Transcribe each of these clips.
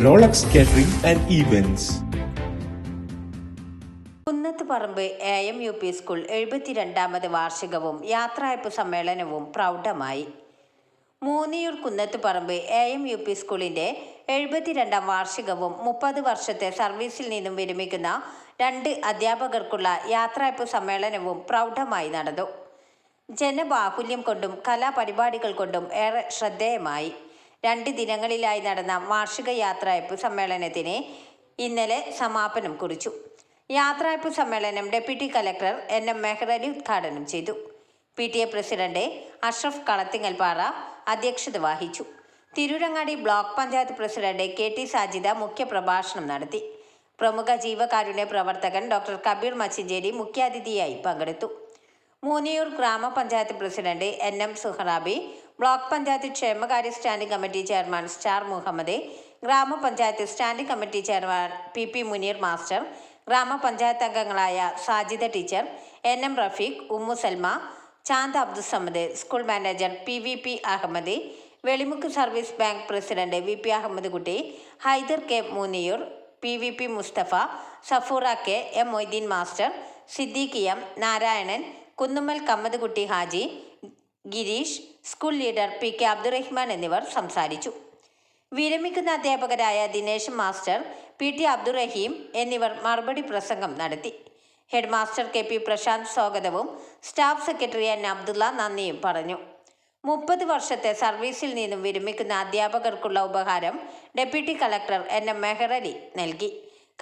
Rolex catering and events Kunnathuparamba A M U P school എഴുപത്തിരണ്ടാമത് വാർഷികവും യാത്രയപ്പ് സമ്മേളനവും പ്രൗഢമായി. Moonniyur Kunnathuparamba A M U P സ്കൂളിന്റെ എഴുപത്തിരണ്ടാം വാർഷികവും മുപ്പത് വർഷത്തെ സർവീസിൽ നിന്നും വിരമിക്കുന്ന രണ്ട് അധ്യാപകർക്കുള്ള യാത്രയപ്പ് സമ്മേളനവും പ്രൗഢമായി നടന്നു. ജനബാഹുല്യം കൊണ്ടും കലാപരിപാടികൾ കൊണ്ടും ഏറെ ശ്രദ്ധേയമായി. രണ്ട് ദിനങ്ങളിലായി നടന്ന വാർഷിക യാത്രയപ്പ് സമ്മേളനത്തിന് ഇന്നലെ സമാപനം കുറിച്ചു. യാത്രയപ്പ് സമ്മേളനം deputy collector N M Mehrali ഉദ്ഘാടനം ചെയ്തു. P T A president Ashraf Kalathingalpara അധ്യക്ഷത വഹിച്ചു. Tirurangadi block panchayat president K T Sajida മുഖ്യപ്രഭാഷണം നടത്തി. പ്രമുഖ ജീവകാരുണ്യ പ്രവർത്തകൻ ഡോക്ടർ കബീർ മച്ചിഞ്ചേരി മുഖ്യാതിഥിയായി പങ്കെടുത്തു. മൂന്നിയൂർ ഗ്രാമപഞ്ചായത്ത് president N M Suharabi block panchayat ക്ഷേമകാര്യ standing committee chairman star Muhammad ഗ്രാമപഞ്ചായത്ത് standing committee chairman P P Muneer master ഗ്രാമപഞ്ചായത്ത് അംഗങ്ങളായ Sajida teacher N M Rafeeq Ummu Salma Chand Abdussamad school manager P V P Ahammed Velimukku service bank president V P Ahammed Kutty Haider K Muniyur P V P Musthafa Safoora K M Moideen master സിദ്ദീഖിയം Narayanan Kunnummal Kammadkutty Haji Gireesh school leader P K Abdurahman എന്നിവർ സംസാരിച്ചു. വിരമിക്കുന്ന അധ്യാപകരായ Dinesh master P T Abdurahim എന്നിവർ മറുപടി പ്രസംഗം നടത്തി. Head master K P Prashanth സ്വാഗതവും staff secretary N Abdulla നന്ദിയും പറഞ്ഞു. മുപ്പത് വർഷത്തെ സർവീസിൽ നിന്നും വിരമിക്കുന്ന അധ്യാപകർക്കുള്ള ഉപഹാരം deputy collector N M Mehrali നൽകി.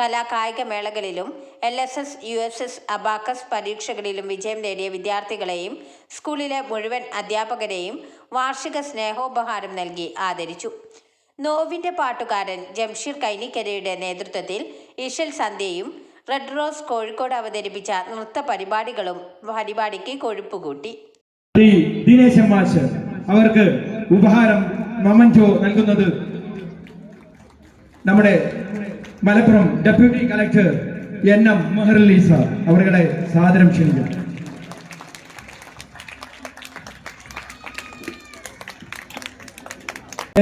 കലാകായിക മേളകളിലും L S S U S S abacus പരീക്ഷകളിലും വിജയം നേടിയ വിദ്യാർത്ഥികളെയും സ്കൂളിലെ മുഴുവൻ അധ്യാപകരെയും വാർഷിക സ്നേഹോപഹാരം നൽകി ആദരിച്ചു. നോവിന്റെ പാട്ടുകാരൻ ജംഷീർ കൈനിക്കരയുടെ നേതൃത്വത്തിൽ ഇഷൽ സന്ധ്യയും റെഡ് റോസ് കോഴിക്കോട് അവതരിപ്പിച്ച നൃത്ത പരിപാടികളും പരിപാടിക്ക് കൊഴുപ്പുകൂട്ടി ദിനേശൻ മാഷ് അവർക്ക് ഉപഹാരം മൊമന്റോ നൽകുന്നത് നമ്മുടെ Malappuram deputy collector N M Meharleesa അവരുടെ സാദരം ക്ഷണിക്കും.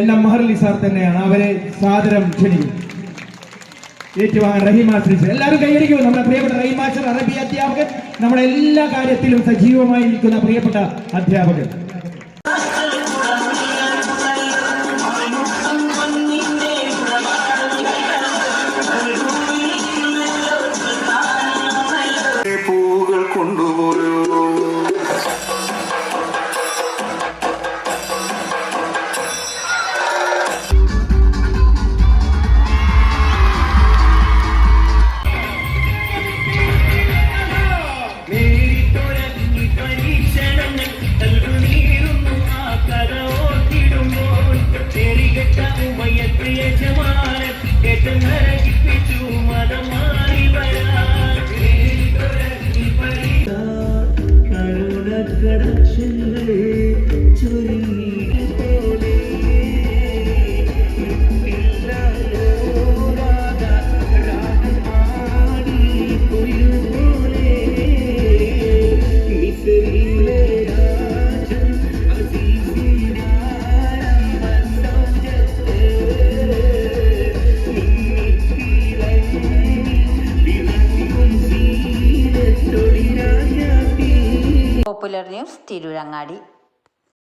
എൻ എം മെഹർലി സാർ തന്നെയാണ് അവരെ സാദരം ക്ഷണിക്കും. ഏറ്റുവാങ്ങാൻ റഹീം ശ്രീ എല്ലാവരും കൈയടിക്കും. നമ്മുടെ പ്രിയപ്പെട്ട റഹീം അറബി അധ്യാപകൻ നമ്മുടെ എല്ലാ കാര്യത്തിലും സജീവമായി നിൽക്കുന്ന പ്രിയപ്പെട്ട അധ്യാപകൻ. കരുണക്കടക്ഷങ്ങൾ ചുരുങ്ങിയതുപോലെ പോപ്പുലർ ന്യൂസ് തിരൂരങ്ങാടി